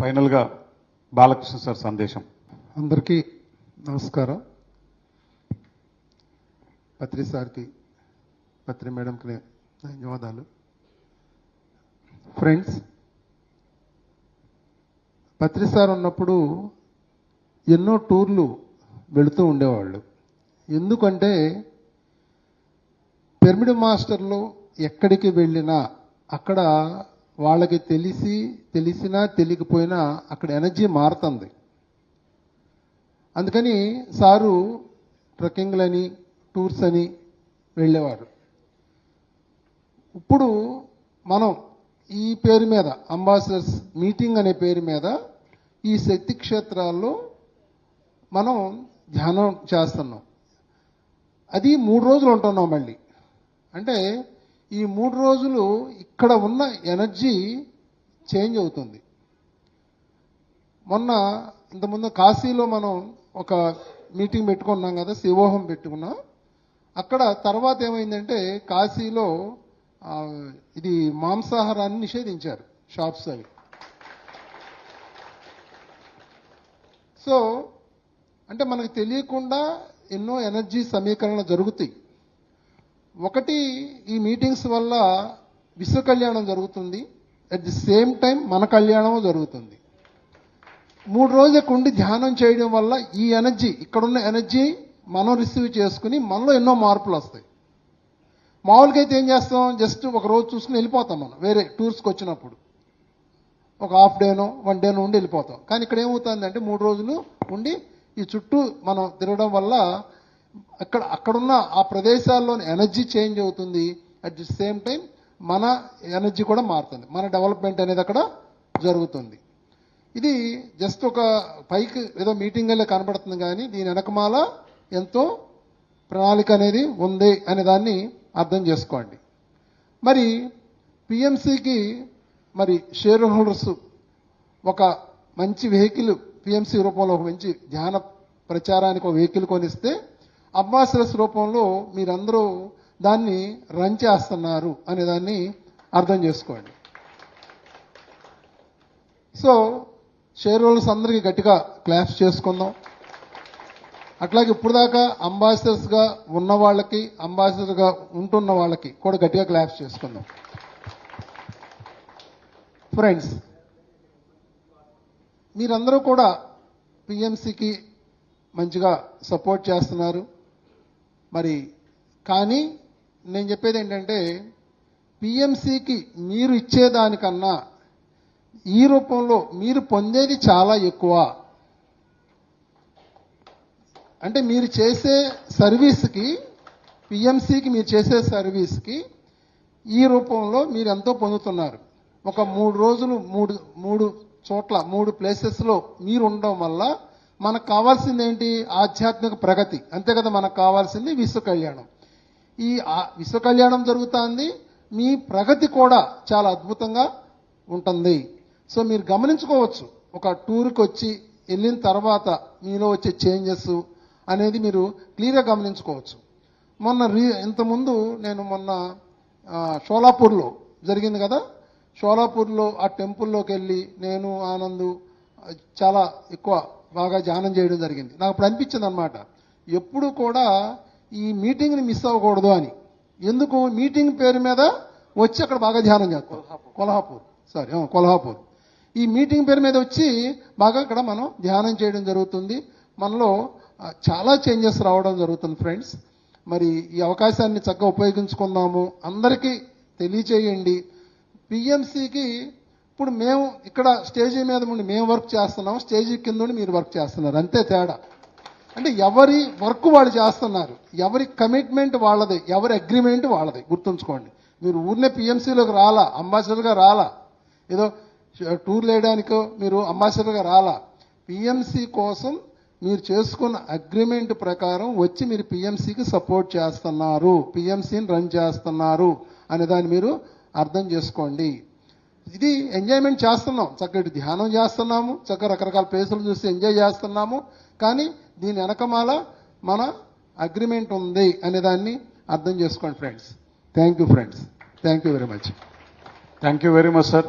ఫైనల్గా బాలకృష్ణ సార్ సందేశం. అందరికీ నమస్కారం. పత్రి సార్కి పత్రి మేడంకి ధన్యవాదాలు. ఫ్రెండ్స్ పత్రి సార్ ఉన్నప్పుడు ఎన్నో టూర్లు వెళుతూ ఉండేవాళ్ళు. ఎందుకంటే పిరమిడ్ మాస్టర్లు ఎక్కడికి వెళ్ళినా అక్కడ వాళ్ళకి తెలిసి తెలిసినా తెలియకపోయినా అక్కడ ఎనర్జీ మారుతుంది. అందుకని సారు ట్రెక్కింగ్లని టూర్స్ అని వెళ్ళేవారు. ఇప్పుడు మనం ఈ పేరు మీద అంబాసిడర్స్ మీటింగ్ అనే పేరు మీద ఈ శక్తి క్షేత్రాల్లో మనం ధ్యానం చేస్తున్నాం. అది మూడు రోజులు ఉంటున్నాం మళ్ళీ. అంటే ఈ మూడు రోజులు ఇక్కడ ఉన్న ఎనర్జీ చేంజ్ అవుతుంది. మొన్న ఇంతకుముందు కాశీలో మనం ఒక మీటింగ్ పెట్టుకున్నాం కదా శివోహం పెట్టుకున్నాం. అక్కడ తర్వాత ఏమైందంటే కాశీలో ఇది మాంసాహారాన్ని నిషేధించారు షాప్స్ అవి. సో అంటే మనకు తెలియకుండా ఎన్నో ఎనర్జీ సమీకరణ జరుగుతాయి. ఒకటి ఈ మీటింగ్స్ వల్ల విశ్వ కళ్యాణం జరుగుతుంది. అట్ ది సేమ్ టైం మన కళ్యాణం జరుగుతుంది. మూడు రోజులకు ఉండి ధ్యానం చేయడం వల్ల ఈ ఎనర్జీ ఇక్కడున్న ఎనర్జీ మనం రిసీవ్ చేసుకుని మనలో ఎన్నో మార్పులు వస్తాయి. మామూలుగా అయితే ఏం చేస్తాం? జస్ట్ ఒక రోజు చూసుకుని వెళ్ళిపోతాం మనం. వేరే టూర్స్కి వచ్చినప్పుడు. ఒక హాఫ్ డేనో వన్ డేనో ఉండి వెళ్ళిపోతాం. కానీ ఇక్కడ ఏమవుతుంది అంటే మూడు రోజులు ఉండి ఈ చుట్టూ మనం తిరగడం వల్ల అక్కడ అక్కడున్న ఆ ప్రదేశాల్లోని ఎనర్జీ చేంజ్ అవుతుంది. అట్ ది సేమ్ టైం మన ఎనర్జీ కూడా మారుతుంది. మన డెవలప్మెంట్ అనేది అక్కడ జరుగుతుంది. ఇది జస్ట్ ఒక పైకి ఏదో మీటింగ్ అలా కనబడుతుంది కానీ దీని వెనకమాల ఎంతో ప్రణాళిక అనేది ఉంది అనే దాన్ని అర్థం చేసుకోండి. మరి పిఎంసికి మరి షేర్ హోల్డర్స్ ఒక మంచి వెహికల్ పిఎంసి రూపంలో ఒక మంచి ధ్యాన ప్రచారానికి ఒక వెహికల్ కొనిస్తే అంబాసిడర్స్ రూపంలో మీరందరూ దాన్ని రన్ చేస్తున్నారు అనే దాన్ని అర్థం చేసుకోండి. సో షేర్ హోల్డర్స్ అందరికీ గట్టిగా క్లాప్స్ చేసుకుందాం. అట్లాగే ఇప్పుడు దాకా అంబాసిడర్స్గా ఉన్న వాళ్ళకి అంబాసిడర్గా ఉంటున్న వాళ్ళకి కూడా గట్టిగా క్లాప్స్ చేసుకుందాం. ఫ్రెండ్స్ మీరందరూ కూడా పిఎంసికి మంచిగా సపోర్ట్ చేస్తున్నారు. మరి కానీ నేను చెప్పేది ఏంటంటే పిఎంసికి మీరు ఇచ్చేదానికన్నా ఈ రూపంలో మీరు పొందేది చాలా ఎక్కువ. అంటే మీరు చేసే సర్వీస్కి పిఎంసికి మీరు చేసే సర్వీస్కి ఈ రూపంలో మీరు ఎంతో పొందుతున్నారు. ఒక మూడు రోజులు మూడు మూడు చోట్ల మూడు ప్లేసెస్లో మీరు ఉండడం వల్ల మనకు కావాల్సింది ఏంటి? ఆధ్యాత్మిక ప్రగతి. అంతే కదా మనకు కావాల్సింది? విశ్వ కళ్యాణం. ఈ విశ్వ కళ్యాణం జరుగుతుంది. మీ ప్రగతి కూడా చాలా అద్భుతంగా ఉంటుంది. సో మీరు గమనించుకోవచ్చు. ఒక టూర్కి వచ్చి వెళ్ళిన తర్వాత మీలో వచ్చే చేంజెస్ అనేది మీరు క్లియర్గా గమనించుకోవచ్చు. మొన్న రీ ఇంతకుముందు నేను మొన్న షోలాపూర్లో జరిగింది కదా? షోలాపూర్లో ఆ టెంపుల్లోకి వెళ్ళి నేను ఆనందు చాలా ఎక్కువ బాగా ధ్యానం చేయడం జరిగింది. నాకు అప్పుడు అనిపించింది అనమాట ఎప్పుడు కూడా ఈ మీటింగ్ని మిస్ అవ్వకూడదు అని. ఎందుకు? మీటింగ్ పేరు మీద వచ్చి అక్కడ బాగా ధ్యానం చేస్తాం. కొల్హాపూర్. సారీ కొల్హాపూర్. ఈ మీటింగ్ పేరు మీద వచ్చి బాగా ఇక్కడ మనం ధ్యానం చేయడం జరుగుతుంది. మనలో చాలా చేంజెస్ రావడం జరుగుతుంది ఫ్రెండ్స్ మరి ఈ అవకాశాన్ని చక్కగా ఉపయోగించుకుందాము. అందరికీ తెలియచేయండి. పిఎంసికి ఇప్పుడు మేము ఇక్కడ స్టేజీ మీద ఉండి మేము వర్క్ చేస్తున్నాం స్టేజీ కింద ఉండి మీరు వర్క్ చేస్తున్నారు. అంతే తేడా. అంటే ఎవరి వర్క్ వాళ్ళు చేస్తున్నారు ఎవరి కమిట్మెంట్ వాళ్ళది ఎవరి అగ్రిమెంట్ వాళ్ళది గుర్తుంచుకోండి. మీరు ఊరినే పిఎంసీలోకి రాలా అంబాసిడర్గా రాలా. ఏదో టూర్ వేయడానికో మీరు అంబాసిడర్గా రాలా. పిఎంసీ కోసం మీరు చేసుకున్న అగ్రిమెంట్ ప్రకారం వచ్చి మీరు పిఎంసీకి సపోర్ట్ చేస్తున్నారు పిఎంసీని రన్ చేస్తున్నారు అనే దాన్ని మీరు అర్థం చేసుకోండి. ఇది ఎంజాయ్మెంట్ చేస్తున్నాం. చక్కటి ధ్యానం చేస్తున్నాము. చక్కగా రకరకాల ప్లేసులు చూసి ఎంజాయ్ చేస్తున్నాము. కానీ దీని వెనకమాల మన అగ్రిమెంట్ ఉంది అనే దాన్ని అర్థం చేసుకోండి friends. Thank you friends. Thank you very much. Thank you very much sir.